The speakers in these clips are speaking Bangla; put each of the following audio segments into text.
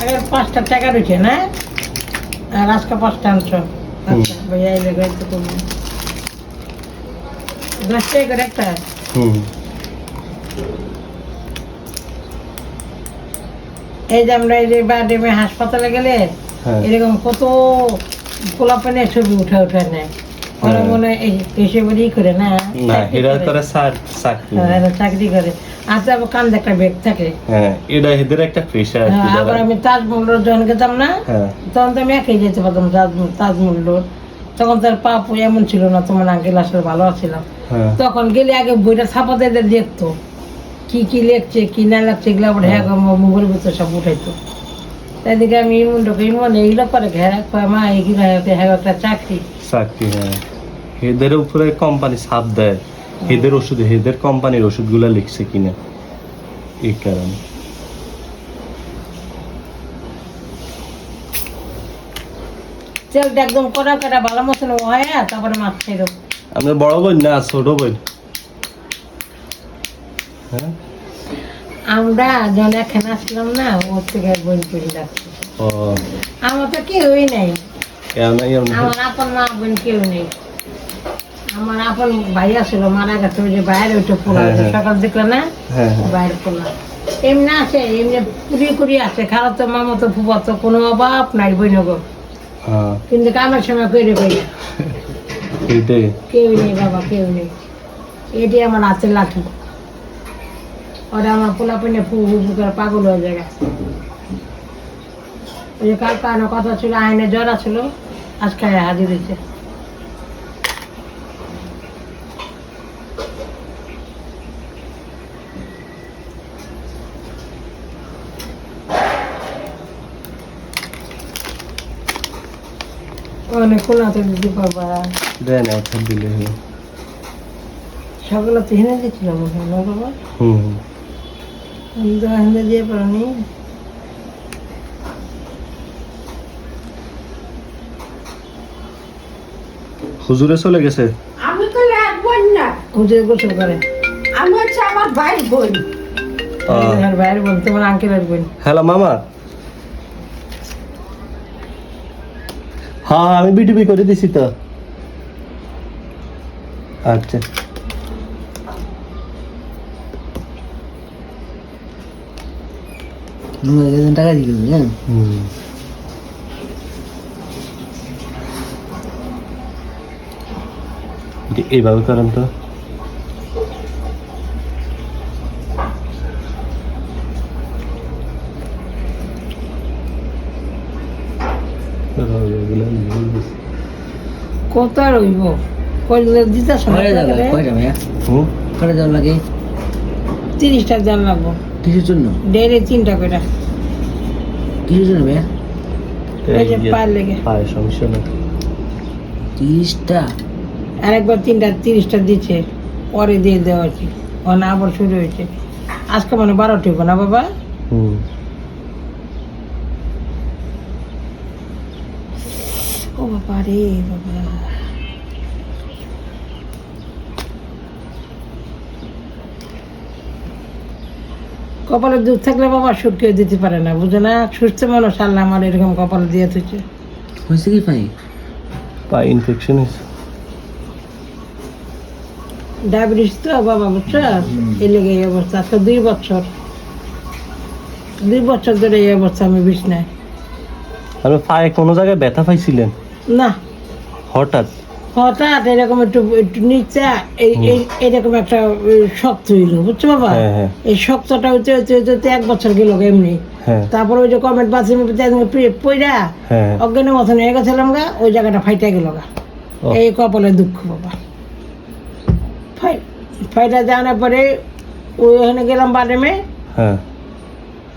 আগে পাঁচটা টাকা রয়েছে না? আর আজকে পাঁচটা আনছো। আচ্ছা ভাইয়া একটু কম। দশ টাকা করে একটা? এই যে আমরা এই যে হাসপাতালে গেলে হ্যাঁ। এরকম কত পোলাপানে ছবি উঠে উঠে নেয় ওরা। মনে এই হিসেবেরই করে না। না এরা করে। করে চাকরি এরা চাকরি করে। আর আবার কান্দে একটা ব্যাগ থাকে। হ্যাঁ এটা এদের একটা পেশা আর কি আবার আমি তাজমহল রোড যখন গেতাম না তখন তো আমি একাই যেতে পারতাম তাজমহল তাজমহল রোড তখন তার পাপু এমন ছিল না তোমার আঙ্কেল আসলে ভালো ছিলাম হ্যাঁ। তখন গেলে আগে বইটা ছাপাতে দিয়ে দেখতো। কি কি লিখছে কি না লাগছে এগুলো আবার হ্যাঁ মোবাইল ভিতরে সব উঠাইতো। তাই দিকে আমি ইমুন্ডকে ইমন এইগুলো করে ঘেরা মা এইগুলো হ্যাঁ একটা চাকরি? চাকরি হ্যাঁ। এদের উপরে কোম্পানি ছাপ দেয়। এদের ওষুধ এদের কোম্পানির ওষুধগুলো লিখছে কিনা। এই কারণে। তেলটা একদম কড়া কড়া ভালো মতন হয় তারপরে মাছ আমরা বড় বোন না ছোট বোন? হ্যাঁ? আমরা যখন এখানে আসলাম না ওর থেকে বোন করে রাখছি ও। আমার তো কেউই নেই। আমার আপন মা বোন কেউ নেই। আমার আপন ভাই আসছিল মারা গেছে ওই যে বাইরে ওইটা পোলা হ্যাঁ, হ্যাঁ। সকাল দেখলে না? হ্যাঁ বাইরে পোলা। এমনি আছে এমনি কুড়ি কুড়ি আছে খারাপ তো মামা তো ফুপা তো কোনো অভাব নাই হ্যাঁ। কিন্তু কামের সময় কইরে কই কেউ নেই বাবা কেউ নেই। এটি আমার হাতের লাঠি। ওরা আমার পোলা পিনে ফু ফু করে পাগল হয়ে যায়। ওই যে কার কারণে কথা ছিল আইনে জ্বর ছিল আজকে হাজির হয়েছে অনেক কোনাতে দিতে পারবা? দেন একটা দিলে হলো। সকালে তো হেনে দিয়েছিলাম মনে বাবা হুম। দিয়ে পারিনি। হুজুরে চলে গেছে? আমি তো লাগবই না। উঠে গোসল করে। আমি হচ্ছে আমার ভাই বোন। আর বাইরে বল তোমার আঙ্কেলের বোন। হ্যালো মামা। হ্যাঁ আমি বিটিপি করে দিছি তো। আচ্ছা। টাকা দিয়ে দেবেন হ্যাঁ হুম এ- এইভাবে করেন তো। কত আর হইব? কইলে দিতে কয়টা যাবে কয়টা ভাইয়া হুম কয়টা লাগে? তিরিশটা দাম লাগবো। কিসের জন্য? ডেরে তিনটা করে। কিসের জন্য ভাইয়া? পায়ের লেগে। পায়ে সমস্যা না। তিরিশটা? আরেকবার তিনটা তিরিশটা দিচ্ছে পরে দিয়ে দেওয়া হয়েছে। মানে আবার শুরু হয়েছে। আজকে মানে বারোটি হইব না বাবা? হুম। ও বাবা রে বাবা। কপালে দুধ থাকলে বাবা সুখ কেউ দিতে পারে না বুঝে না? সুস্থ মানুষ আল্লাহ আমার এরকম কপালে দিয়ে থুছে হয়েছে কি পাই? পা ইনফেকশন হয়েছে। ডায়াবেটিস তো বাবা বুঝছ? এই লেগে এই অবস্থা। আজকে দুই বছর। দুই বছর ধরে এই অবস্থা আমি বিছনায় আপনি পায়ে কোনো জায়গায় ব্যথা পাইছিলেন? না। হঠাৎ? হঠাৎ এরকম একটু একটু নিচে এই এরকম একটা শক্ত হইল বুঝছ বাবা? হ্যাঁ হ্যাঁ। এই শক্তটা হইতে হইতে হইতে এক বছর গেল এমনি। হ্যাঁ। তারপর ওই যে কমেন্ট পইরা হ্যাঁ। অজ্ঞানের মতন হয়ে গেছিলাম গা ওই জায়গাটা ফাইটা গেল গা। এই কপালে দুঃখ বাবা। ফাইটা জানার পরে ওখানে গেলাম বাডেমে হ্যাঁ।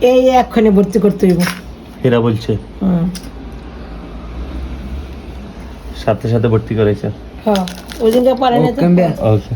এই এক্ষণে ভর্তি করতে হইব। এরা বলছে। হুম। সাথে সাথে ভর্তি করেছে হ্যাঁ। ওই দিনকে পারে না ওকে।